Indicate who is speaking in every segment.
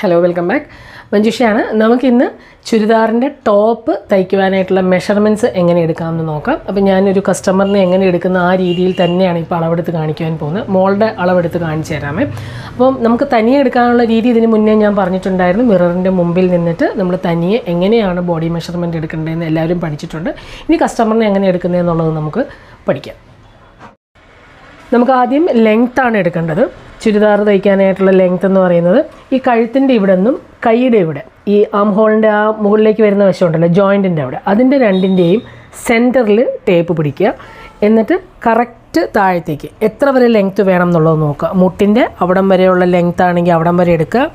Speaker 1: Hello welcome back മഞ്ജുഷയാണ്. നമുക്കിന്ന് ചുരിദാറിന്റെ top തയ്ക്കുവാനായിട്ടുള്ള measurements എങ്ങനെ എടുക്കാമെന്ന് നോക്കാം. അപ്പോൾ ഞാനൊരു കസ്റ്റമറിനെ എങ്ങനെ എടുക്കുന്ന ആ രീതിയിൽ തന്നെയാണ് ഇപ്പോൾ അളവെടുത്ത് കാണിക്കുവാൻ പോകുന്നത്. മോളുടെ അളവെടുത്ത് കാണിച്ചു തരാമേ. അപ്പം നമുക്ക് തനിയെ എടുക്കാനുള്ള രീതി ഇതിന് മുന്നേ ഞാൻ പറഞ്ഞിട്ടുണ്ടായിരുന്നു. മിററിന്റെ മുമ്പിൽ നിന്നിട്ട് നമ്മൾ തനിയെ എങ്ങനെയാണ് ബോഡി മെഷർമെന്റ് എടുക്കേണ്ടതെന്ന് എല്ലാവരും പഠിച്ചിട്ടുണ്ട്. ഇനി കസ്റ്റമറിനെ എങ്ങനെ എടുക്കുന്നതെന്നുള്ളത് നമുക്ക് പഠിക്കാം. നമുക്ക് ആദ്യം ലെങ്ത് ആണ് എടുക്കേണ്ടത്. ചുരിദാർ തയ്ക്കാനായിട്ടുള്ള ലെങ്ത് എന്ന് പറയുന്നത് ഈ കഴുത്തിന്റെ ഇവിടെ നിന്നും കൈയുടെ ഇവിടെ ഈ ആം ഹോളിന്റെ ആ മുകളിലേക്ക് വരുന്ന വശമുണ്ടല്ലോ ജോയിന്റിന്റെ അവിടെ. അതിന്റെ രണ്ടിന്റെയും സെന്ററിൽ ടേപ്പ് പിടിക്കുക. എന്നിട്ട് കറക്റ്റ് താഴത്തേക്ക് എത്ര വരെ ലെങ്ത് വേണം എന്നുള്ളത് നോക്കുക. മുട്ടിന്റെ അവിടം വരെയുള്ള ലെങ്ത് ആണെങ്കിൽ അവിടം വരെ എടുക്കുക.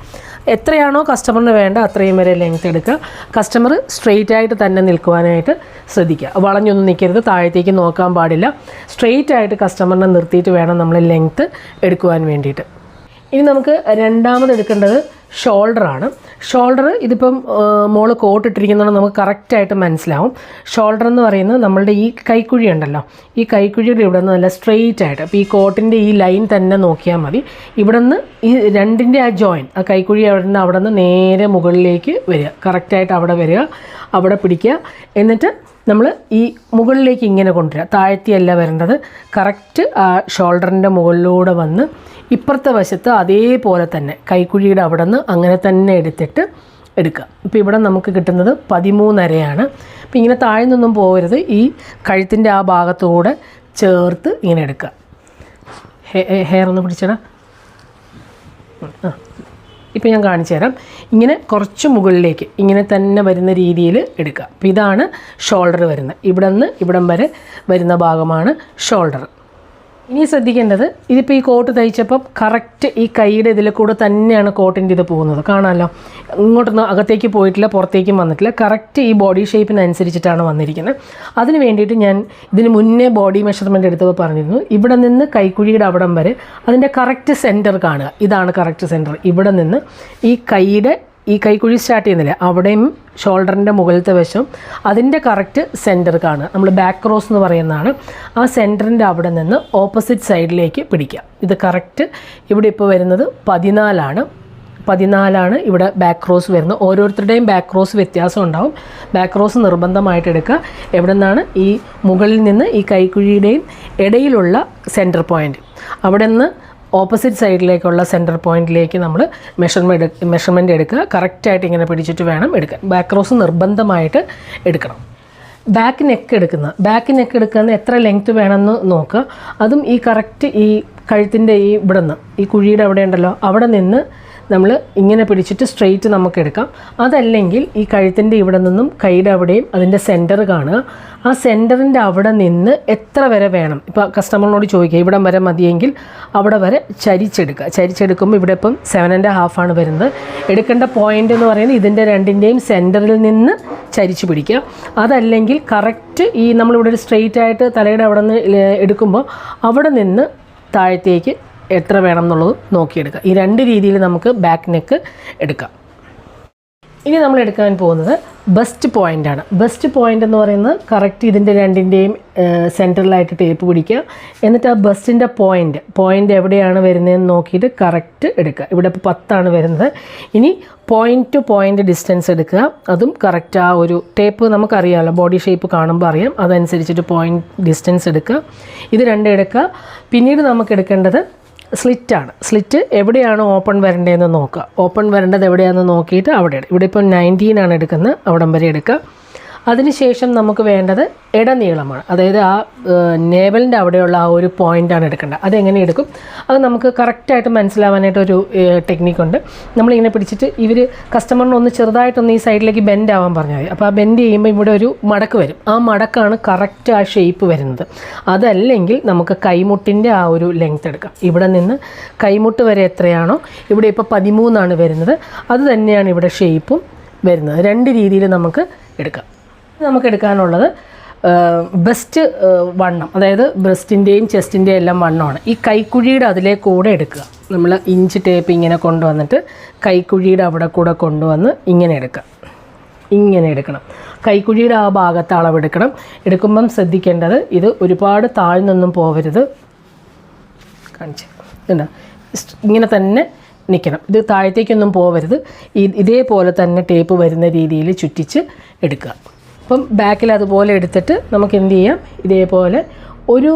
Speaker 1: എത്രയാണോ കസ്റ്റമറിന് വേണ്ട അത്രയും വരെ ലെങ്ത് എടുക്കുക. കസ്റ്റമർ സ്ട്രെയിറ്റ് ആയിട്ട് തന്നെ നിൽക്കുവാനായിട്ട് ശ്രദ്ധിക്കുക. വളഞ്ഞൊന്നും നിൽക്കരുത്. താഴത്തേക്ക് നോക്കാൻ പാടില്ല. സ്ട്രെയിറ്റ് ആയിട്ട് കസ്റ്റമറിനെ നിർത്തിയിട്ട് വേണം നമ്മൾ ലെങ്ത്ത് എടുക്കുവാൻ വേണ്ടിയിട്ട്. ഇനി നമുക്ക് രണ്ടാമത് എടുക്കേണ്ടത് ഷോൾഡറാണ് ഷോൾഡർ ഇതിപ്പം മോൾ കോട്ട് ഇട്ടിരിക്കുന്നതുകൊണ്ട് നമുക്ക് കറക്റ്റായിട്ട് മനസ്സിലാവും. ഷോൾഡർ എന്ന് പറയുന്നത് നമ്മളുടെ ഈ കൈക്കുഴി ഉണ്ടല്ലോ. ഈ കൈക്കുഴിയുടെ ഇവിടെ നിന്ന് നല്ല സ്ട്രെയിറ്റ് ആയിട്ട് അപ്പോൾ ഈ കോട്ടിന്റെ ഈ ലൈൻ തന്നെ നോക്കിയാൽ മതി. ഇവിടെ നിന്ന് ഈ രണ്ടിന്റെ ആ ജോയിൻ ആ കൈക്കുഴി അവിടെ നിന്ന് അവിടെ നിന്ന് നേരെ മുകളിലേക്ക് വരിക. കറക്റ്റായിട്ട് അവിടെ വരിക അവിടെ പിടിക്കുക. എന്നിട്ട് നമ്മൾ ഈ മുകളിലേക്ക് ഇങ്ങനെ കൊണ്ടുവരിക താഴ്ത്തിയല്ല വരേണ്ടത്. കറക്റ്റ് ആ ഷോൾഡറിന്റെ മുകളിലൂടെ വന്ന് ഇപ്പുറത്തെ വശത്ത് അതേപോലെ തന്നെ കൈക്കുഴിയുടെ അവിടെ നിന്ന് അങ്ങനെ തന്നെ എടുത്തിട്ട് എടുക്കുക. ഇപ്പോൾ ഇവിടെ നമുക്ക് കിട്ടുന്നത് പതിമൂന്നരയാണ്. അപ്പോൾ ഇങ്ങനെ താഴ്ന്നൊന്നും പോകരുത്. ഈ കഴുത്തിന്റെ ആ ഭാഗത്തൂടെ ചേർത്ത് ഇങ്ങനെ എടുക്കുക. ഹെയർ ഒന്ന് പിടിച്ചടാ. ആ. ഇപ്പോൾ ഞാൻ കാണിച്ചു തരാം. ഇങ്ങനെ കുറച്ച് മുകളിലേക്ക് ഇങ്ങനെ തന്നെ വരുന്ന രീതിയിൽ എടുക്കുക. അപ്പോൾ ഇതാണ് ഷോൾഡർ വരുന്നത്. ഇവിടെ നിന്ന് ഇവിടം വരെ വരുന്ന ഭാഗമാണ് ഷോൾഡർ ഇനി ശ്രദ്ധിക്കേണ്ടത് ഇതിപ്പോൾ ഈ കോട്ട് തയ്ച്ചപ്പം കറക്റ്റ് ഈ കൈയുടെ ഇതിൽ കൂടെ തന്നെയാണ് കോട്ടിന്റെ ഇത് പോകുന്നത്. കാണാമല്ലോ. ഇങ്ങോട്ടൊന്നും അകത്തേക്ക് പോയിട്ടില്ല പുറത്തേക്കും വന്നിട്ടില്ല. കറക്റ്റ് ഈ ബോഡി ഷേപ്പിനനുസരിച്ചിട്ടാണ് വന്നിരിക്കുന്നത്. അതിന് വേണ്ടിയിട്ട് ഞാൻ ഇതിന് മുന്നേ ബോഡി മെഷർമെന്റ് എടുത്തപ്പോൾ പറഞ്ഞിരുന്നു ഇവിടെ നിന്ന് കൈക്കുഴിയുടെ അവിടം വരെ അതിന്റെ കറക്റ്റ് സെന്റർ കാണുക. ഇതാണ് കറക്റ്റ് സെന്റർ ഇവിടെ നിന്ന് ഈ കൈയുടെ ഈ കൈക്കുഴി സ്റ്റാർട്ട് ചെയ്യുന്നില്ലേ? അവിടെയും ഷോൾഡറിന്റെ മുകളിലത്തെ വശം. അതിന്റെ കറക്റ്റ് സെന്റർ കാണുക. നമ്മൾ ബാക്ക് ക്രോസ് എന്ന് പറയുന്നതാണ്. ആ സെന്ററിന്റെ അവിടെ നിന്ന് ഓപ്പോസിറ്റ് സൈഡിലേക്ക് പിടിക്കുക. ഇത് കറക്റ്റ് ഇവിടെ ഇപ്പോൾ വരുന്നത് പതിനാലാണ്. പതിനാലാണ് ഇവിടെ ബാക്ക് ക്രോസ് വരുന്നത്. ഓരോരുത്തരുടെയും ബാക്ക് ക്രോസ് വ്യത്യാസം ഉണ്ടാവും. ബാക്ക് ക്രോസ് നിർബന്ധമായിട്ട് എടുക്കുക. എവിടെ നിന്നാണ്? ഈ മുകളിൽ നിന്ന് ഈ കൈക്കുഴിയുടെയും ഇടയിലുള്ള സെന്റർ പോയിന്റ് അവിടെ നിന്ന് ഓപ്പോസിറ്റ് സൈഡിലേക്കുള്ള സെന്റർ പോയിന്റിലേക്ക് നമ്മൾ മെഷർമെന്റ് മെഷർമെന്റ് എടുക്കുക. കറക്റ്റായിട്ട് ഇങ്ങനെ പിടിച്ചിട്ട് വേണം എടുക്കാൻ. ബാക്ക് റോസ് നിർബന്ധമായിട്ട് എടുക്കണം. ബാക്ക് നെക്ക് എടുക്കുന്ന ബാക്ക് നെക്ക് എടുക്കുന്ന എത്ര ലെങ്ത്ത് വേണമെന്ന് നോക്കുക. അതും ഈ കറക്റ്റ് ഈ കഴുത്തിന്റെ ഈ ഇവിടെ നിന്ന് ഈ കുഴിയുടെ അവിടെ ഉണ്ടല്ലോ അവിടെ നിന്ന് നമ്മൾ ഇങ്ങനെ പിടിച്ചിട്ട് സ്ട്രെയിറ്റ് നമുക്ക് എടുക്കാം. അതല്ലെങ്കിൽ ഈ കഴുത്തിന്റെ ഇവിടെ നിന്നും കൈയുടെ അവിടെയും അതിന്റെ സെന്റർ കാണുക. ആ സെന്ററിന്റെ അവിടെ നിന്ന് എത്ര വരെ വേണം? ഇപ്പോൾ കസ്റ്റമറിനോട് ചോദിക്കുക ഇവിടെ വരെ മതിയെങ്കിൽ അവിടെ വരെ ചരിച്ചെടുക്കുക. ചരിച്ചെടുക്കുമ്പോൾ ഇവിടെ ഇപ്പം സെവൻ ആൻഡ് ആണ് വരുന്നത്. എടുക്കേണ്ട പോയിന്റ് എന്ന് പറയുന്നത് ഇതിന്റെ രണ്ടിന്റെയും സെന്ററിൽ നിന്ന് ചരിച്ച് പിടിക്കുക. അതല്ലെങ്കിൽ കറക്റ്റ് ഈ നമ്മളിവിടെ ഒരു സ്ട്രെയിറ്റ് ആയിട്ട് തലയുടെ അവിടെ നിന്ന് എടുക്കുമ്പോൾ അവിടെ നിന്ന് താഴത്തേക്ക് എത്ര വേണം എന്നുള്ളത് നോക്കിയെടുക്കുക. ഈ രണ്ട് രീതിയിൽ നമുക്ക് ബാക്ക് നെക്ക് എടുക്കാം. ഇനി നമ്മൾ എടുക്കാൻ പോകുന്നത് ബെസ്റ്റ് പോയിന്റ് ആണ്. ബെസ്റ്റ് പോയിന്റ് എന്ന് പറയുന്നത് കറക്റ്റ് ഇതിന്റെ രണ്ടിന്റെയും സെന്ററിലായിട്ട് ടേപ്പ് പിടിക്കുക. എന്നിട്ട് ആ ബസ്റ്റിന്റെ പോയിന്റ് പോയിന്റ് എവിടെയാണ് വരുന്നതെന്ന് നോക്കിയിട്ട് കറക്റ്റ് എടുക്കുക. ഇവിടെ ഇപ്പോൾ പത്താണ് വരുന്നത്. ഇനി പോയിന്റ് ടു പോയിന്റ് ഡിസ്റ്റൻസ് എടുക്കുക. അതും കറക്റ്റ് ആ ഒരു ടേപ്പ് നമുക്കറിയാമല്ലോ ബോഡി ഷേപ്പ് കാണുമ്പോൾ അറിയാം. അതനുസരിച്ചിട്ട് പോയിന്റ് ഡിസ്റ്റൻസ് എടുക്കുക. ഇത് രണ്ടും എടുക്കുക. പിന്നീട് നമുക്ക് എടുക്കേണ്ടത് സ്ലിറ്റാണ്. സ്ലിറ്റ് എവിടെയാണ് ഓപ്പൺ വരേണ്ടതെന്ന് നോക്കുക. ഓപ്പൺ വരേണ്ടത് എവിടെയാണെന്ന് നോക്കിയിട്ട് അവിടെയാണ്. ഇവിടെ ഇപ്പം നയന്റീൻ ആണ് എടുക്കുന്നത്. അവിടം വരെ എടുക്കുക. അതിനുശേഷം നമുക്ക് വേണ്ടത് ഇടനീളമാണ് അതായത് ആ നേവലിന്റെ അവിടെയുള്ള ആ ഒരു പോയിന്റാണ് എടുക്കേണ്ടത്. അതെങ്ങനെ എടുക്കും? അത് നമുക്ക് കറക്റ്റായിട്ട് മനസ്സിലാവാനായിട്ടൊരു ടെക്നിക്കുണ്ട് നമ്മളിങ്ങനെ പിടിച്ചിട്ട് ഇവർ കസ്റ്റമറിന് ഒന്ന് ചെറുതായിട്ടൊന്ന് ഈ സൈഡിലേക്ക് ബെൻഡ് ആവാൻ പറഞ്ഞാൽ മതി. അപ്പോൾ ആ ബെൻഡ് ചെയ്യുമ്പോൾ ഇവിടെ ഒരു മടക്ക് വരും. ആ മടക്കാണ് കറക്റ്റ് ആ ഷേപ്പ് വരുന്നത്. അതല്ലെങ്കിൽ നമുക്ക് കൈമുട്ടിന്റെ ആ ഒരു ലെങ്ത് എടുക്കാം. ഇവിടെ നിന്ന് കൈമുട്ട് വരെ എത്രയാണോ ഇവിടെ ഇപ്പോൾ പതിമൂന്നാണ് വരുന്നത്. അത് തന്നെയാണ് ഇവിടെ ഷേപ്പും വരുന്നത്. രണ്ട് രീതിയിൽ നമുക്ക് എടുക്കാം. നമുക്ക് എടുക്കാനുള്ളത് ബെസ്റ്റ് വണ്ണം. അതായത് ബ്രസ്റ്റിന്റെയും ചെസ്റ്റിന്റെയും എല്ലാം വണ്ണമാണ്. ഈ കൈക്കുഴിയുടെ അതിലേ കൂടെ എടുക്കുക. നമ്മൾ ഇഞ്ച് ടേപ്പ് ഇങ്ങനെ കൊണ്ടുവന്നിട്ട് കൈക്കുഴിയുടെ അവിടെ കൂടെ കൊണ്ടുവന്ന് ഇങ്ങനെ എടുക്കുക. ഇങ്ങനെ എടുക്കണം. കൈക്കുഴിയുടെ ആ ഭാഗത്ത് അളവെടുക്കണം. എടുക്കുമ്പം ശ്രദ്ധിക്കേണ്ടത് ഇത് ഒരുപാട് താഴ്ന്നൊന്നും പോവരുത്. കാണിച്ചു. കണ്ടോ ഇങ്ങനെ തന്നെ നിൽക്കണം ഇത് താഴത്തേക്കൊന്നും പോവരുത്. ഇതേപോലെ തന്നെ ടേപ്പ് വരുന്ന രീതിയിൽ ചുറ്റിച്ച് എടുക്കുക. അപ്പം ബാക്കിൽ അതുപോലെ എടുത്തിട്ട് നമുക്ക് എന്ത് ചെയ്യാം? ഇതേപോലെ ഒരു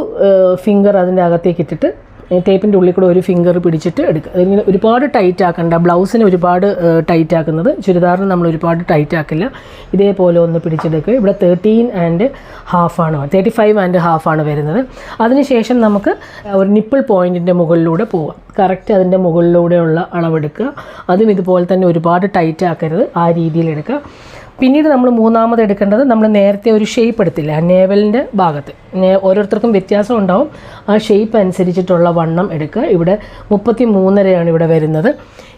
Speaker 1: ഫിംഗർ അതിന്റെ അകത്തേക്ക് ഇട്ടിട്ട് ടേപ്പിന്റെ ഉള്ളിൽ കൂടെ ഒരു ഫിംഗർ പിടിച്ചിട്ട് എടുക്കുക. അതിങ്ങനെ ഒരുപാട് ടൈറ്റ് ആക്കണ്ട. ബ്ലൗസിന് ഒരുപാട് ടൈറ്റ് ആക്കുന്നത്. ചുരിദാറിന് നമ്മൾ ഒരുപാട് ടൈറ്റ് ആക്കില്ല. ഇതേപോലെ ഒന്ന് പിടിച്ചെടുക്കുക. ഇവിടെ തേർട്ടീൻ ആൻഡ് ഹാഫാണ് തേർട്ടി ഫൈവ് ആൻഡ് ഹാഫാണ് വരുന്നത്. അതിനുശേഷം നമുക്ക് ഒരു നിപ്പിൾ പോയിന്റിന്റെ മുകളിലൂടെ പോവാം. കറക്റ്റ് അതിന്റെ മുകളിലൂടെയുള്ള അളവെടുക്കുക. അതും ഇതുപോലെ തന്നെ ഒരുപാട് ടൈറ്റ് ആക്കരുത്. ആ രീതിയിൽ എടുക്കുക. പിന്നീട് നമ്മൾ മൂന്നാമത് എടുക്കേണ്ടത് നമ്മൾ നേരത്തെ ഒരു ഷേപ്പ് എടുത്തില്ല? നേവലിന്റെ ഭാഗത്ത്. ഓരോരുത്തർക്കും വ്യത്യാസം ഉണ്ടാവും. ആ ഷേപ്പ് അനുസരിച്ചിട്ടുള്ള വണ്ണം എടുക്കുക. ഇവിടെ മുപ്പത്തി മൂന്നരയാണ് ഇവിടെ വരുന്നത്.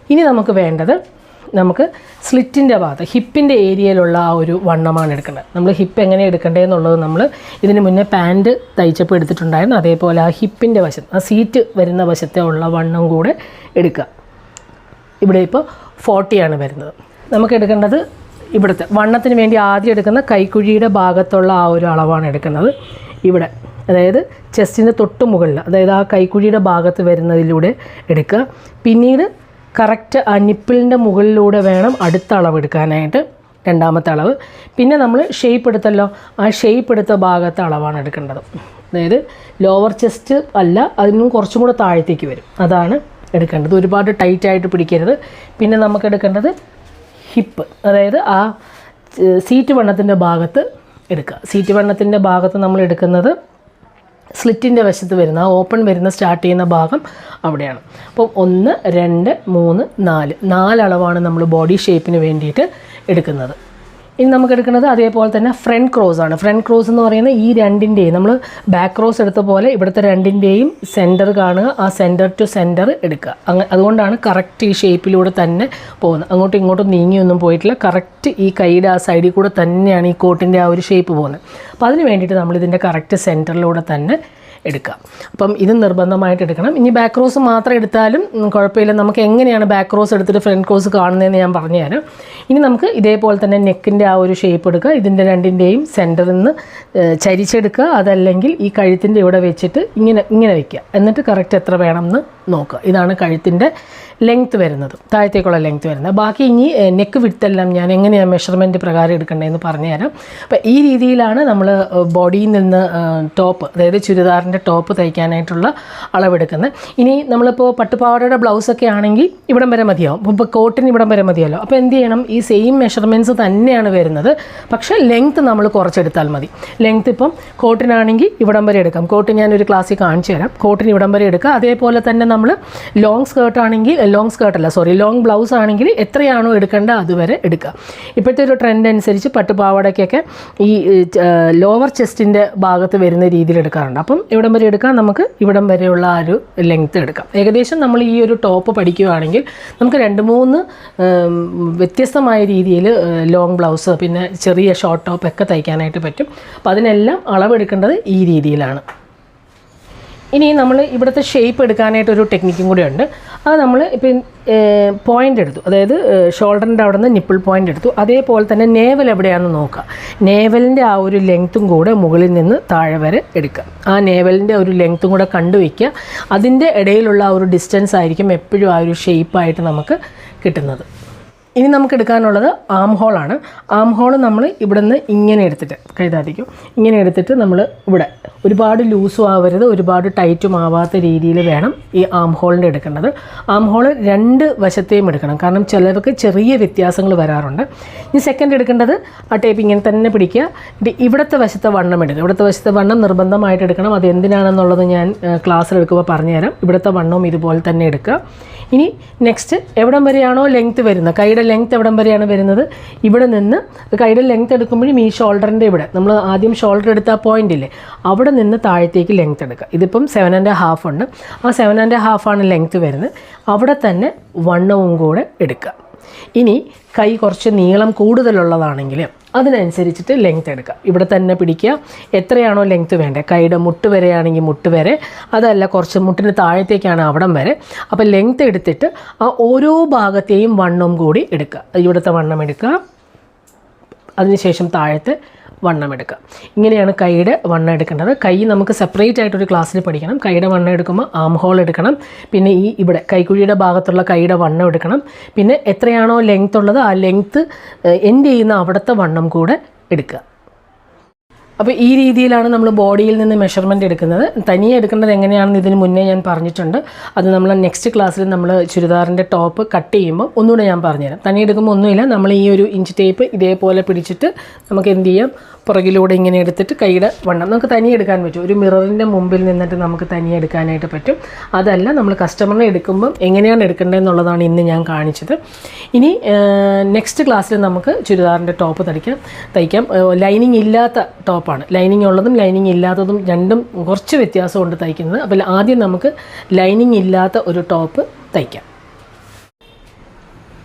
Speaker 1: ഇനി നമുക്ക് വേണ്ടത് നമുക്ക് സ്ലിറ്റിന്റെ ഭാഗത്ത് ഹിപ്പിന്റെ ഏരിയയിലുള്ള ആ ഒരു വണ്ണമാണ് എടുക്കേണ്ടത്. നമ്മൾ ഹിപ്പ് എങ്ങനെ എടുക്കേണ്ടതെന്നുള്ളത് നമ്മൾ ഇതിന് മുന്നേ പാന്റ് തയ്ച്ചപ്പോൾ എടുത്തിട്ടുണ്ടായിരുന്നു. അതേപോലെ ആ ഹിപ്പിന്റെ വശം ആ സീറ്റ് വരുന്ന വശത്തെ ഉള്ള വണ്ണം കൂടെ എടുക്കുക. ഇവിടെ ഇപ്പോൾ ഫോർട്ടിയാണ് വരുന്നത്. നമുക്ക് എടുക്കേണ്ടത് ഇവിടുത്തെ വണ്ണത്തിന് വേണ്ടി ആദ്യം എടുക്കുന്ന കൈക്കുഴിയുടെ ഭാഗത്തുള്ള ആ ഒരു അളവാണ് എടുക്കുന്നത്. ഇവിടെ അതായത് ചെസ്റ്റിന്റെ തൊട്ട് മുകളിൽ അതായത് ആ കൈക്കുഴിയുടെ ഭാഗത്ത് വരുന്നതിലൂടെ എടുക്കുക. പിന്നീട് കറക്റ്റ് ആ നിപ്പിളിന്റെ മുകളിലൂടെ വേണം അടുത്ത അളവ് എടുക്കാനായിട്ട് രണ്ടാമത്തെ അളവ്. പിന്നെ നമ്മൾ ഷേപ്പ് എടുത്തല്ലോ ആ ഷേപ്പ് എടുത്ത ഭാഗത്തെ അളവാണ് എടുക്കേണ്ടത്. അതായത് ലോവർ ചെസ്റ്റ് അല്ല അതിനും കുറച്ചും കൂടെ താഴത്തേക്ക് വരും. അതാണ് എടുക്കേണ്ടത്. ഒരുപാട് ടൈറ്റായിട്ട് പിടിക്കരുത്. പിന്നെ നമുക്ക് എടുക്കേണ്ടത് ഹിപ്പ് അതായത് ആ സീറ്റ് വണ്ണത്തിന്റെ ഭാഗത്ത് എടുക്കുക. സീറ്റ് വണ്ണത്തിന്റെ ഭാഗത്ത് നമ്മൾ എടുക്കുന്നത് സ്ലിറ്റിന്റെ വശത്ത് വരുന്ന ഓപ്പൺ വരുന്ന സ്റ്റാർട്ട് ചെയ്യുന്ന ഭാഗം അവിടെയാണ്. അപ്പോൾ ഒന്ന് രണ്ട് മൂന്ന് നാല്. നാലളവാണ് നമ്മൾ ബോഡി ഷേപ്പിന് വേണ്ടിയിട്ട് എടുക്കുന്നത്. ഇനി നമുക്ക് എടുക്കുന്നത് അതേപോലെ തന്നെ ഫ്രണ്ട് ക്രോസ് ആണ്. ഫ്രണ്ട് ക്രോസ് എന്ന് പറയുന്നത് ഈ രണ്ടിന്റെയും നമ്മൾ ബാക്ക് ക്രോസ് എടുത്ത പോലെ ഇവിടുത്തെ രണ്ടിന്റെയും സെന്റർ കാണുക ആ സെന്റർ ടു സെന്റർ എടുക്കുക. അങ്ങ അതുകൊണ്ടാണ് കറക്റ്റ് ഈ ഷേപ്പിലൂടെ തന്നെ പോകുന്നത്. അങ്ങോട്ടും ഇങ്ങോട്ടും നീങ്ങിയൊന്നും പോയിട്ടില്ല. കറക്റ്റ് ഈ കൈയുടെ ആ സൈഡിൽ കൂടെ തന്നെയാണ് ഈ കോട്ടിന്റെ ആ ഒരു ഷേപ്പ് പോകുന്നത്. അപ്പോൾ അതിന് വേണ്ടിയിട്ട് നമ്മൾ ഇതിന്റെ കറക്റ്റ് സെന്ററിലൂടെ തന്നെ എടുക്കാം. അപ്പം ഇത് നിർബന്ധമായിട്ട് എടുക്കണം. ഇനി ബാക്ക് റോസ് മാത്രം എടുത്താലും കുഴപ്പമില്ല. നമുക്ക് എങ്ങനെയാണ് ബാക്ക് റോസ് എടുത്തിട്ട് ഫ്രണ്ട് ക്രോസ് കാണുന്നതെന്ന് ഞാൻ പറഞ്ഞുതരാം. ഇനി നമുക്ക് ഇതേപോലെ തന്നെ നെക്കിന്റെ ആ ഒരു ഷേപ്പ് എടുക്കുക. ഇതിന്റെ രണ്ടിന്റെയും സെന്ററിൽ നിന്ന് ചരിച്ചെടുക്കുക. അതല്ലെങ്കിൽ ഈ കഴുത്തിന്റെ ഇവിടെ വെച്ചിട്ട് ഇങ്ങനെ ഇങ്ങനെ വയ്ക്കുക എന്നിട്ട് കറക്റ്റ് എത്ര വേണമെന്ന് നോക്കുക. ഇതാണ് കഴുത്തിന്റെ ലെങ്ത്ത് വരുന്നത് താഴത്തേക്കുള്ള ലെങ്ത്ത് വരുന്നത്. ബാക്കി ഇനി നെക്ക് വിട്ടെല്ലാം ഞാൻ എങ്ങനെയാണ് മെഷർമെന്റ് പ്രകാരം എടുക്കേണ്ടതെന്ന് പറഞ്ഞുതരാം. അപ്പോൾ ഈ രീതിയിലാണ് നമ്മൾ ബോഡിയിൽ നിന്ന് ടോപ്പ് അതായത് ചുരിദാറിന്റെ ടോപ്പ് തയ്ക്കാനായിട്ടുള്ള അളവെടുക്കുന്നത്. ഇനി നമ്മളിപ്പോൾ പട്ടുപാവാടയുടെ ബ്ലൗസൊക്കെ ആണെങ്കിൽ ഇവിടം വരെ മതിയാവും. ഇപ്പോൾ കോട്ടിന് ഇവിടം വരെ മതിയല്ലോ. അപ്പോൾ എന്ത് ചെയ്യണം? ഈ സെയിം മെഷർമെന്റ്സ് തന്നെയാണ് വരുന്നത്. പക്ഷേ ലെങ്ത്ത് നമ്മൾ കുറച്ചെടുത്താൽ മതി. ലെങ്ത്ത് ഇപ്പം കോട്ടിനാണെങ്കിൽ ഇവിടം വരെ എടുക്കാം. കോട്ട് ഞാനൊരു ക്ലാസ്സിൽ കാണിച്ചു തരാം കോട്ടിന് ഇവിടം വരെ എടുക്കുക. അതേപോലെ തന്നെ നമ്മൾ ലോങ് സ്കേർട്ട് ആണെങ്കിൽ ലോങ് സ്കേർട്ട് അല്ല സോറി ലോങ് ബ്ലൗസ് ആണെങ്കിൽ എത്രയാണോ എടുക്കേണ്ടത് അതുവരെ എടുക്കുക. ഇപ്പോഴത്തെ ഒരു ട്രെൻഡ് അനുസരിച്ച് പട്ടുപാവാടയ്ക്കൊക്കെ ഈ ലോവർ ചെസ്റ്റിന്റെ ഭാഗത്ത് വരുന്ന രീതിയിൽ എടുക്കാറുണ്ട്. അപ്പം ഇവിടം വരെ എടുക്കാം നമുക്ക് ഇവിടം വരെയുള്ള ആ ഒരു ലെങ്ത്ത് എടുക്കാം. ഏകദേശം നമ്മൾ ഈ ഒരു ടോപ്പ് പഠിക്കുകയാണെങ്കിൽ നമുക്ക് രണ്ട് മൂന്ന് വ്യത്യസ്തമായ രീതിയിൽ ലോങ് ബ്ലൗസ് പിന്നെ ചെറിയ ഷോർട്ട് ടോപ്പ് ഒക്കെ തയ്ക്കാനായിട്ട് പറ്റും. അപ്പോൾ അതിനെല്ലാം അളവെടുക്കേണ്ടത് ഈ രീതിയിലാണ്. ഇനി നമ്മൾ ഇവിടുത്തെ ഷേപ്പ് എടുക്കാനായിട്ടൊരു ടെക്നിക്കും കൂടെ ഉണ്ട്. അത് നമ്മൾ ഇപ്പം പോയിന്റ് എടുത്തു. അതായത് ഷോൾഡറിന്റെ അവിടെ നിന്ന് നിപ്പിൾ പോയിന്റ് എടുത്തു. അതേപോലെ തന്നെ നേവൽ എവിടെയാണെന്ന് നോക്കുക. നേവലിന്റെ ആ ഒരു ലെങ്ത്തും കൂടെ മുകളിൽ നിന്ന് താഴെ വരെ എടുക്കുക. ആ നേവലിന്റെ ഒരു ലെങ്ത്തും കൂടെ കണ്ടുവയ്ക്കുക അതിന്റെ ഇടയിലുള്ള ആ ഒരു ഡിസ്റ്റൻസ് ആയിരിക്കും എപ്പോഴും ആ ഒരു ഷേപ്പായിട്ട് നമുക്ക് കിട്ടുന്നത്. ഇനി നമുക്ക് എടുക്കാനുള്ളത് ആം ഹോളാണ് ആം ഹോൾ നമ്മൾ ഇവിടെ നിന്ന് ഇങ്ങനെ എടുത്തിട്ട് കൈതാതിക്കും ഇങ്ങനെ എടുത്തിട്ട് നമ്മൾ ഇവിടെ ഒരുപാട് ലൂസും ആവരുത് ഒരുപാട് ടൈറ്റും ആവാത്ത രീതിയിൽ വേണം ഈ ആം ഹോളിന്റെ എടുക്കേണ്ടത്. ആം ഹോൾ രണ്ട് വശത്തെയും എടുക്കണം. കാരണം ചിലവർക്ക് ചെറിയ വ്യത്യാസങ്ങൾ വരാറുണ്ട്. ഇനി സെക്കൻഡ് എടുക്കേണ്ടത് ആ ടേപ്പ് ഇങ്ങനെ തന്നെ പിടിക്കുക. ഇവിടുത്തെ വശത്തെ വണ്ണം എടുക്കുക. ഇവിടുത്തെ വശത്തെ വണ്ണം നിർബന്ധമായിട്ട് എടുക്കണം. അത് എന്തിനാണെന്നുള്ളത് ഞാൻ ക്ലാസ്സിൽ എടുക്കുമ്പോൾ പറഞ്ഞുതരാം. ഇവിടുത്തെ വണ്ണവും ഇതുപോലെ തന്നെ എടുക്കുക. ഇനി നെക്സ്റ്റ് എവിടം വരെയാണോ ലെങ്ത്ത് വരുന്നത്? കൈയുടെ ലെങ്ത്ത് എവിടം വരെയാണ് വരുന്നത്? ഇവിടെ നിന്ന് കൈയുടെ ലെങ്ത് എടുക്കുമ്പോഴും ഈ ഷോൾഡറിന്റെ ഇവിടെ. നമ്മൾ ആദ്യം ഷോൾഡർ എടുത്ത ഇല്ലേ? അവിടെ നിന്ന് താഴത്തേക്ക് ലെങ്ത് എടുക്കുക. ഇതിപ്പം സെവൻ ആൻഡ് ഹാഫ് ഉണ്ട്. ആ സെവൻ ആൻഡ് ആണ് ലെങ്ത് വരുന്നത്. അവിടെ തന്നെ വണ്ണവും കൂടെ എടുക്കുക. ഇനി കൈ കുറച്ച് നീളം കൂടുതലുള്ളതാണെങ്കിൽ അതിനനുസരിച്ചിട്ട് ലെങ്ത് എടുക്കുക. ഇവിടെ തന്നെ പിടിക്കുക. എത്രയാണോ ലെങ്ത് വേണ്ടത് കൈയുടെ മുട്ട് വരെയാണെങ്കിൽ മുട്ട് വരെ. അതല്ല കുറച്ച് മുട്ടിന് താഴത്തേക്കാണ് അവിടം വരെ. അപ്പോൾ ലെങ്ത് എടുത്തിട്ട് ആ ഓരോ ഭാഗത്തെയും വണ്ണം കൂടി എടുക്കുക. ഇവിടുത്തെ വണ്ണം എടുക്കുക. അതിനുശേഷം താഴത്തെ വണ്ണം എടുക്കുക. ഇങ്ങനെയാണ് കൈയുടെ വണ്ണം എടുക്കേണ്ടത്. കൈ നമുക്ക് സെപ്പറേറ്റ് ആയിട്ടൊരു ക്ലാസ്സിൽ പഠിക്കണം. കൈയുടെ വണ്ണം എടുക്കുമ്പോൾ ആം ഹോൾ എടുക്കണം. പിന്നെ ഈ ഇവിടെ കൈക്കുഴിയുടെ ഭാഗത്തുള്ള കൈയുടെ വണ്ണം എടുക്കണം. പിന്നെ എത്രയാണോ ലെങ്ത് ഉള്ളത് ആ ലെങ്ത്ത് എൻഡ് ചെയ്യുന്ന അവിടുത്തെ വണ്ണം കൂടെ എടുക്കുക. അപ്പോൾ ഈ രീതിയിലാണ് നമ്മൾ ബോഡിയിൽ നിന്ന് മെഷർമെന്റ് എടുക്കുന്നത്. തനിയെ എടുക്കേണ്ടത് എങ്ങനെയാണെന്ന് ഇതിന് മുന്നേ ഞാൻ പറഞ്ഞിട്ടുണ്ട്. അത് നമ്മൾ നെക്സ്റ്റ് ക്ലാസ്സിൽ നമ്മൾ ചുരിദാറിന്റെ ടോപ്പ് കട്ട് ചെയ്യുമ്പോൾ ഒന്നുകൂടെ ഞാൻ പറഞ്ഞുതരാം. തനിയെ എടുക്കുമ്പോൾ ഒന്നുമില്ല. നമ്മൾ ഈ ഒരു ഇഞ്ച് ടേപ്പ് ഇതേപോലെ പിടിച്ചിട്ട് നമുക്ക് എന്ത് ചെയ്യാം? പുറകിലൂടെ ഇങ്ങനെ എടുത്തിട്ട് കൈയുടെ വണ്ണം. നമുക്ക് തനിയെ എടുക്കാൻ പറ്റും. ഒരു മിററിന്റെ മുമ്പിൽ നിന്നിട്ട് നമുക്ക് തനിയെ എടുക്കാനായിട്ട് പറ്റും. അതല്ല നമ്മൾ കസ്റ്റമറിനെ എടുക്കുമ്പം എങ്ങനെയാണ് എടുക്കേണ്ടതെന്നുള്ളതാണ് ഇന്ന് ഞാൻ കാണിച്ചത്. ഇനി നെക്സ്റ്റ് ക്ലാസ്സിൽ നമുക്ക് ചുരിദാറിന്റെ ടോപ്പ് തയ്ക്കാം. തയ്ക്കാം ലൈനിങ് ഇല്ലാത്ത ടോപ്പാണ് ലൈനിങ് ഉള്ളതും ലൈനിങ് ഇല്ലാത്തതും രണ്ടും കുറച്ച് വ്യത്യാസമുണ്ട് തയ്ക്കുന്നത്. അപ്പോൾ ആദ്യം നമുക്ക് ലൈനിങ് ഇല്ലാത്ത ഒരു ടോപ്പ് തയ്ക്കാം.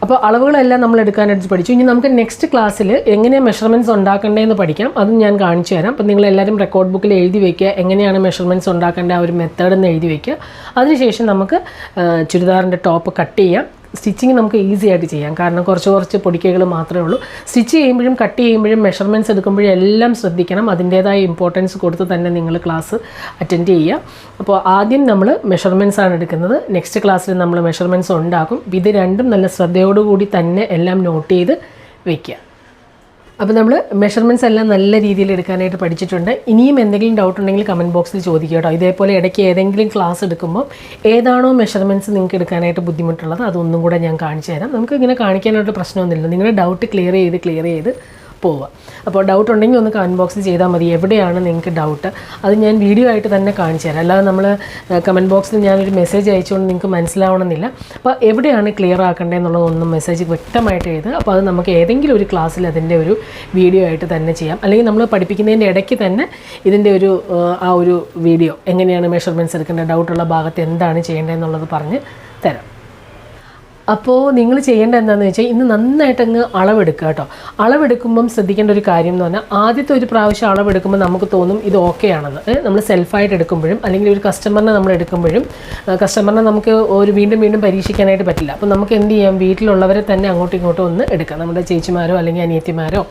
Speaker 1: അപ്പോൾ അളവുകളെല്ലാം നമ്മൾ എടുക്കാനായിട്ട് പഠിച്ചു. ഇനി നമുക്ക് നെക്സ്റ്റ് ക്ലാസ്സിൽ എങ്ങനെ മെഷർമെന്റ്സ് ഉണ്ടാക്കേണ്ടതെന്ന് പഠിക്കാം. അതും ഞാൻ കാണിച്ചു തരാം. അപ്പോൾ നിങ്ങൾ എല്ലാവരും റെക്കോർഡ് ബുക്കിൽ എഴുതി വയ്ക്കുക എങ്ങനെയാണ് മെഷർമെന്റ്സ് ഉണ്ടാക്കേണ്ട ആ ഒരു മെത്തേഡ് എന്ന് എഴുതി വയ്ക്കുക അതിനുശേഷം നമുക്ക് ചുരിദാറിന്റെ ടോപ്പ് കട്ട് ചെയ്യാം. സ്റ്റിച്ചിങ് നമുക്ക് ഈസി ആയിട്ട് ചെയ്യാം. കാരണം കുറച്ച് കുറച്ച് പൊടിക്കൈകൾ മാത്രമേ ഉള്ളൂ. സ്റ്റിച്ച് ചെയ്യുമ്പോഴും കട്ട് ചെയ്യുമ്പോഴും മെഷർമെന്റ്സ് എടുക്കുമ്പോഴും എല്ലാം ശ്രദ്ധിക്കണം. അതിന്റേതായ ഇമ്പോർട്ടൻസ് കൊടുത്ത് തന്നെ നിങ്ങൾ ക്ലാസ് അറ്റൻഡ് ചെയ്യുക. അപ്പോൾ ആദ്യം നമ്മൾ മെഷർമെന്റ്സ് ആണ് എടുക്കുന്നത്. നെക്സ്റ്റ് ക്ലാസ്സിൽ നമ്മൾ മെഷർമെന്റ്സ് ഉണ്ടാക്കും. ഇത് രണ്ടും നല്ല ശ്രദ്ധയോടുകൂടി തന്നെ എല്ലാം നോട്ട് ചെയ്ത് വെക്കുക അപ്പോൾ നമ്മൾ മെഷർമെന്റ്സ് എല്ലാം നല്ല രീതിയിൽ എടുക്കാനായിട്ട് പഠിച്ചിട്ടുണ്ട്. ഇനിയും എന്തെങ്കിലും ഡൗട്ട് ഉണ്ടെങ്കിൽ കമന്റ് ബോക്സിൽ ചോദിക്കുക കേട്ടോ ഇതേപോലെ ഇടയ്ക്ക് ഏതെങ്കിലും ക്ലാസ് എടുക്കുമ്പോൾ ഏതാണോ മെഷർമെന്റ്സ് നിങ്ങൾക്ക് എടുക്കാനായിട്ട് ബുദ്ധിമുട്ടുള്ളത് അതൊന്നും കൂടെ ഞാൻ കാണിച്ചു തരാം. നമുക്ക് ഇങ്ങനെ കാണിക്കാനായിട്ട് പ്രശ്നമൊന്നുമില്ല. നിങ്ങളുടെ ഡൗട്ട് ക്ലിയർ ചെയ്ത് ക്ലിയർ ചെയ്ത് പോവുക. അപ്പോൾ ഡൗട്ട് ഉണ്ടെങ്കിൽ ഒന്ന് കമന്റ് ബോക്സിൽ ചെയ്താൽ മതി. എവിടെയാണ് നിങ്ങൾക്ക് ഡൗട്ട് അത് ഞാൻ വീഡിയോ ആയിട്ട് തന്നെ കാണിച്ചു തരാം. അല്ലാതെ നമ്മൾ കമന്റ് ബോക്സിൽ ഞാനൊരു മെസ്സേജ് അയച്ചുകൊണ്ട് നിങ്ങൾക്ക് മനസ്സിലാവണമെന്നില്ല. അപ്പോൾ എവിടെയാണ് ക്ലിയർ ആക്കേണ്ടതെന്നുള്ളതൊന്നും മെസ്സേജ് വ്യക്തമായിട്ട് എഴുതുക. അപ്പോൾ അത് നമുക്ക് ഏതെങ്കിലും ഒരു ക്ലാസ്സിൽ അതിന്റെ ഒരു വീഡിയോ ആയിട്ട് തന്നെ ചെയ്യാം. അല്ലെങ്കിൽ നമ്മൾ പഠിപ്പിക്കുന്നതിന്റെ ഇടയ്ക്ക് തന്നെ ഇതിന്റെ ഒരു ആ, ഒരു വീഡിയോ എങ്ങനെയാണ് മെഷർമെന്റ്സ് എടുക്കേണ്ട ഡൗട്ടുള്ള ഭാഗത്ത് എന്താണ് ചെയ്യേണ്ടതെന്നുള്ളത് പറഞ്ഞ് തരാം. അപ്പോൾ നിങ്ങൾ ചെയ്യേണ്ട എന്താണെന്ന് വെച്ചാൽ ഇന്ന് നന്നായിട്ട് അങ്ങ് അളവെടുക്കുക കേട്ടോ. അളവെടുക്കുമ്പം ശ്രദ്ധിക്കേണ്ട ഒരു കാര്യം എന്ന് പറഞ്ഞാൽ ആദ്യത്തെ ഒരു പ്രാവശ്യം അളവെടുക്കുമ്പോൾ നമുക്ക് തോന്നും ഇത് ഓക്കെ ആണെന്ന്. നമ്മൾ സെൽഫായിട്ട് എടുക്കുമ്പോഴും അല്ലെങ്കിൽ ഒരു കസ്റ്റമറിനെ നമ്മൾ എടുക്കുമ്പോഴും കസ്റ്റമറിനെ നമുക്ക് ഒരു വീണ്ടും വീണ്ടും പരീക്ഷിക്കാനായിട്ട് പറ്റില്ല. അപ്പോൾ നമുക്ക് എന്ത് ചെയ്യാം? വീട്ടിലുള്ളവരെ തന്നെ അങ്ങോട്ടും ഇങ്ങോട്ടും ഒന്ന് എടുക്കാം. നമ്മുടെ ചേച്ചിമാരോ അല്ലെങ്കിൽ അനിയത്തിമാരോ.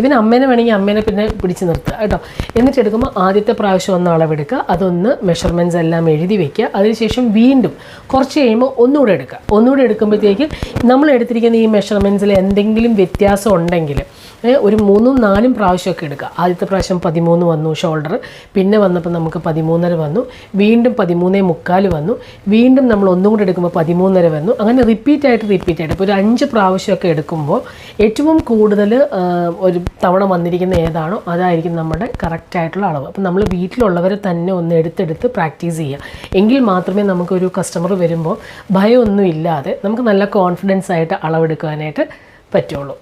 Speaker 1: ഇവൻ അമ്മേനെ വേണമെങ്കിൽ അമ്മേനെ പിന്നെ പിടിച്ച് നിർത്തുക കേട്ടോ. എന്നിട്ട് എടുക്കുമ്പോൾ ആദ്യത്തെ പ്രാവശ്യം ഒന്ന് അളവെടുക്കുക. അതൊന്ന് മെഷർമെന്റ്സ് എല്ലാം എഴുതി വയ്ക്കുക അതിനുശേഷം വീണ്ടും കുറച്ച് കഴിയുമ്പോൾ ഒന്നുകൂടെ എടുക്കുക. ഒന്നുകൂടെ എടുക്കുമ്പോഴത്തേക്കും നമ്മൾ എടുത്തിരിക്കുന്ന ഈ മെഷർമെന്റ്സിൽ എന്തെങ്കിലും വ്യത്യാസം ഉണ്ടെങ്കിൽ ഒരു മൂന്നും നാലും പ്രാവശ്യമൊക്കെ എടുക്കുക. ആദ്യത്തെ പ്രാവശ്യം പതിമൂന്ന് വന്നു ഷോൾഡർ പിന്നെ വന്നപ്പോൾ നമുക്ക് പതിമൂന്നര വന്നു. വീണ്ടും പതിമൂന്നേ മുക്കാൽ വന്നു. വീണ്ടും നമ്മൾ ഒന്നും കൂടെ എടുക്കുമ്പോൾ പതിമൂന്നര വന്നു. അങ്ങനെ റിപ്പീറ്റ് ആയിട്ട് റിപ്പീറ്റ് ആയിട്ട്. ഇപ്പോൾ ഒരു അഞ്ച് പ്രാവശ്യമൊക്കെ എടുക്കുമ്പോൾ ഏറ്റവും കൂടുതൽ ഒരു തവണ വന്നിരിക്കുന്ന ഏതാണോ അതായിരിക്കും നമ്മുടെ കറക്റ്റായിട്ടുള്ള അളവ്. അപ്പം നമ്മൾ വീട്ടിലുള്ളവരെ തന്നെ ഒന്ന് എടുത്തെടുത്ത് പ്രാക്ടീസ് ചെയ്യുക. എങ്കിൽ മാത്രമേ നമുക്കൊരു കസ്റ്റമർ വരുമ്പോൾ ഭയമൊന്നും ഇല്ലാതെ നമുക്ക് നല്ല കോൺഫിഡൻസ് ആയിട്ട് അളവെടുക്കാനായിട്ട് പറ്റുള്ളൂ.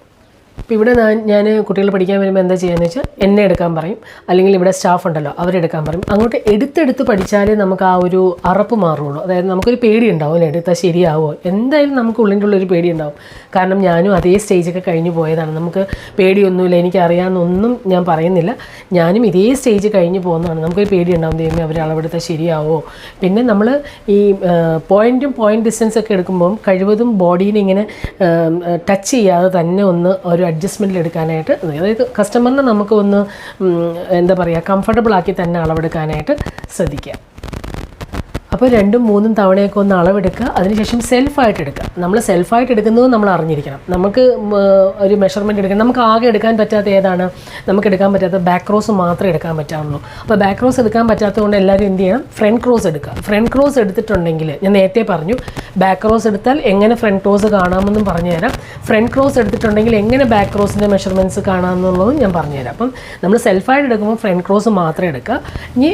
Speaker 1: ഇപ്പോൾ ഇവിടെ ഞാൻ ഞാൻ കുട്ടികൾ പഠിക്കാൻ വരുമ്പോൾ എന്താ ചെയ്യുകയെന്ന് വെച്ചാൽ എന്നെ എടുക്കാൻ പറയും. അല്ലെങ്കിൽ ഇവിടെ സ്റ്റാഫ് ഉണ്ടല്ലോ അവരെടുക്കാൻ പറയും. അങ്ങോട്ട് എടുത്തെടുത്ത് പഠിച്ചാലേ നമുക്ക് ആ ഒരു അറപ്പ് മാറുള്ളൂ. അതായത് നമുക്കൊരു പേടി ഉണ്ടാവും അല്ലേ? എടുത്താൽ ശരിയാവോ? എന്തായാലും നമുക്ക് ഉള്ളിന്റെ ഉള്ളൊരു പേടി ഉണ്ടാവും കാരണം ഞാനും അതേ സ്റ്റേജൊക്കെ കഴിഞ്ഞു പോയതാണ്. നമുക്ക് പേടിയൊന്നുമില്ല എനിക്കറിയാമെന്നൊന്നും ഞാൻ പറയുന്നില്ല. ഞാനും ഇതേ സ്റ്റേജ് കഴിഞ്ഞ് പോകുന്നതാണ് നമുക്കൊരു പേടി ഉണ്ടാവും ദൈവമേ അവർ അളവെടുത്താൽ ശരിയാവോ? പിന്നെ നമ്മൾ ഈ പോയിന്റും പോയിന്റ് ഡിസ്റ്റൻസ് ഒക്കെ എടുക്കുമ്പം കഴിവതും ബോഡീനെ ഇങ്ങനെ ടച്ച് ചെയ്യാതെ തന്നെ ഒന്ന് ഒരു അഡ്ജസ്റ്റ്മെന്റിൽ എടുക്കാനായിട്ട് അതായത് കസ്റ്റമറിനെ നമുക്ക് ഒന്ന് എന്താ പറയുക കംഫർട്ടബിൾ ആക്കി തന്നെ അളവെടുക്കാനായിട്ട് ശ്രദ്ധിക്കുക. അപ്പോൾ രണ്ടും മൂന്നും തവണയൊക്കെ ഒന്ന് അളവെടുക്കുക. അതിനുശേഷം സെൽഫായിട്ട് എടുക്കുക. നമ്മൾ സെൽഫായിട്ട് എടുക്കുന്നത് നമ്മൾ അറിഞ്ഞിരിക്കണം. നമുക്ക് ഒരു മെഷർമെന്റ് എടുക്കണം നമുക്ക് ആകെ എടുക്കാൻ പറ്റാത്ത ഏതാണ്? നമുക്ക് എടുക്കാൻ പറ്റാത്ത ബാക്ക് ക്രോസ് മാത്രമേ എടുക്കാൻ പറ്റാവുള്ളൂ. അപ്പോൾ ബാക്ക് ക്രോസ് എടുക്കാൻ പറ്റാത്തത് കൊണ്ട് എല്ലാവരും എന്ത് ചെയ്യണം? ഫ്രണ്ട് ക്രോസ് എടുക്കുക. ഫ്രണ്ട് ക്രോസ് എടുത്തിട്ടുണ്ടെങ്കിൽ ഞാൻ നേരത്തെ പറഞ്ഞു ബാക്ക് ക്രോസ് എടുത്താൽ എങ്ങനെ ഫ്രണ്ട് ക്രോസ് കാണാമെന്നും പറഞ്ഞുതരാം. ഫ്രണ്ട് ക്രോസ് എടുത്തിട്ടുണ്ടെങ്കിൽ എങ്ങനെ ബാക്ക് ക്രോസിന്റെ മെഷർമെന്റ്സ് കാണാമെന്നുള്ളതും ഞാൻ പറഞ്ഞുതരാം. അപ്പം നമ്മൾ സെൽഫായിട്ട് എടുക്കുമ്പോൾ ഫ്രണ്ട് ക്രോസ് മാത്രമേ എടുക്കുക. ഇനി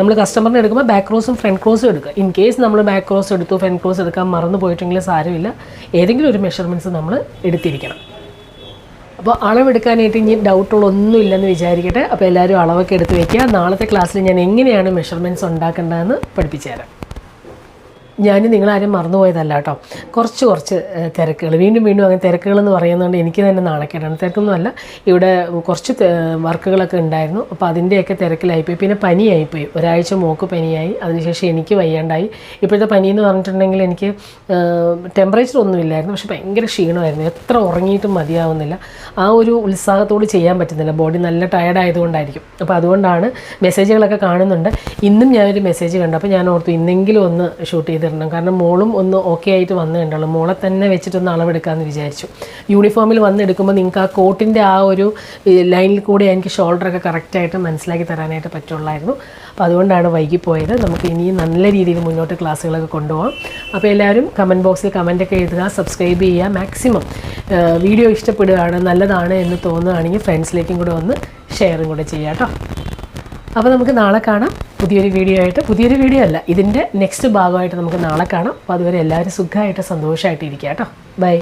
Speaker 1: നമ്മൾ കസ്റ്റമറിന് എടുക്കുമ്പോൾ ബാക്ക് ക്രോസും ഫ്രണ്ട് ക്രോസും എടുക്കുക. ഇൻ കേസ് നമ്മൾ ബാക്ക് ക്രോസ് എടുത്തു ഫ്രണ്ട് ക്രോസ് എടുക്കാൻ മറന്നു പോയിട്ടെങ്കിൽ സാരമില്ല. ഏതെങ്കിലും ഒരു മെഷർമെന്റ്സ് നമ്മൾ എടുത്തിരിക്കണം. അപ്പോൾ അളവെടുക്കാനായിട്ട് ഇനി ഡൗട്ടുകളൊന്നും ഇല്ലെന്ന് വിചാരിക്കട്ടെ. അപ്പോൾ എല്ലാവരും അളവൊക്കെ എടുത്ത് വയ്ക്കുക നാളത്തെ ക്ലാസ്സിൽ ഞാൻ എങ്ങനെയാണ് മെഷർമെന്റ്സ് ഉണ്ടാക്കേണ്ടതെന്ന് പഠിപ്പിച്ചു തരാം ഞാൻ നിങ്ങളാരും മറന്നുപോയതല്ല കേട്ടോ. കുറച്ച് കുറച്ച് തിരക്കുകൾ. വീണ്ടും വീണ്ടും അങ്ങനെ തിരക്കുകൾ എന്ന് പറയുന്നതുകൊണ്ട് എനിക്ക് തന്നെ നാണക്കേടാണ്. തിരക്കൊന്നുമല്ല ഇവിടെ കുറച്ച് വർക്കുകളൊക്കെ ഉണ്ടായിരുന്നു. അപ്പോൾ അതിന്റെയൊക്കെ തിരക്കിലായിപ്പോയി. പിന്നെ പനിയായിപ്പോയി. ഒരാഴ്ച മോക്ക് പനിയായി. അതിനുശേഷം എനിക്ക് വയ്യാണ്ടായി. ഇപ്പോഴത്തെ പനി എന്ന് പറഞ്ഞിട്ടുണ്ടെങ്കിൽ എനിക്ക് ടെമ്പറേച്ചർ ഒന്നും ഇല്ലായിരുന്നു. പക്ഷെ ഭയങ്കര ക്ഷീണമായിരുന്നു. എത്ര ഉറങ്ങിയിട്ടും മതിയാവുന്നില്ല. ആ ഒരു ഉത്സാഹത്തോട് ചെയ്യാൻ പറ്റുന്നില്ല. ബോഡി നല്ല ടയർഡ് ആയതുകൊണ്ടായിരിക്കും. അപ്പോൾ അതുകൊണ്ടാണ് മെസ്സേജുകളൊക്കെ കാണുന്നുണ്ട്. ഇന്നും ഞാനൊരു മെസ്സേജ് കണ്ടു. അപ്പോൾ ഞാൻ ഓർത്തു ഇന്നെങ്കിലും ഒന്ന് ഷൂട്ട് ചെയ്തിടണം. കാരണം മോളും ഒന്ന് ഓക്കെ ആയിട്ട് വന്നു കണ്ടുള്ളൂ. മോളെ തന്നെ വെച്ചിട്ടൊന്ന് അളവെടുക്കാമെന്ന് വിചാരിച്ചു. യൂണിഫോമിൽ വന്നെടുക്കുമ്പോൾ നിങ്ങൾക്ക് ആ കോട്ടിന്റെ ആ ഒരു ലൈനിൽ കൂടി എനിക്ക് ഷോൾഡറൊക്കെ കറക്റ്റായിട്ട് മനസ്സിലാക്കി തരാനായിട്ട് പറ്റുള്ളായിരുന്നു. അപ്പോൾ അതുകൊണ്ടാണ് വൈകിപ്പോയത്. നമുക്ക് ഇനിയും നല്ല രീതിയിൽ മുന്നോട്ട് ക്ലാസ്സുകളൊക്കെ കൊണ്ടുപോകാം അപ്പോൾ എല്ലാവരും കമന്റ് ബോക്സിൽ കമന്റൊക്കെ എഴുതുക സബ്സ്ക്രൈബ് ചെയ്യുക. മാക്സിമം വീഡിയോ ഇഷ്ടപ്പെടുകയാണ് നല്ലതാണ് എന്ന് തോന്നുകയാണെങ്കിൽ ഫ്രണ്ട്സിലേക്കും കൂടെ ഒന്ന് ഷെയറും കൂടെ ചെയ്യാം കേട്ടോ. അപ്പോൾ നമുക്ക് നാളെ കാണാം പുതിയൊരു വീഡിയോ ആയിട്ട്. പുതിയൊരു വീഡിയോ അല്ല ഇതിന്റെ നെക്സ്റ്റ് ഭാഗമായിട്ട് നമുക്ക് നാളെ കാണാം. അപ്പോൾ അതുവരെ എല്ലാവരും സുഖമായിട്ട് സന്തോഷമായിട്ട് ഇരിക്കുക കേട്ടോ. ബൈ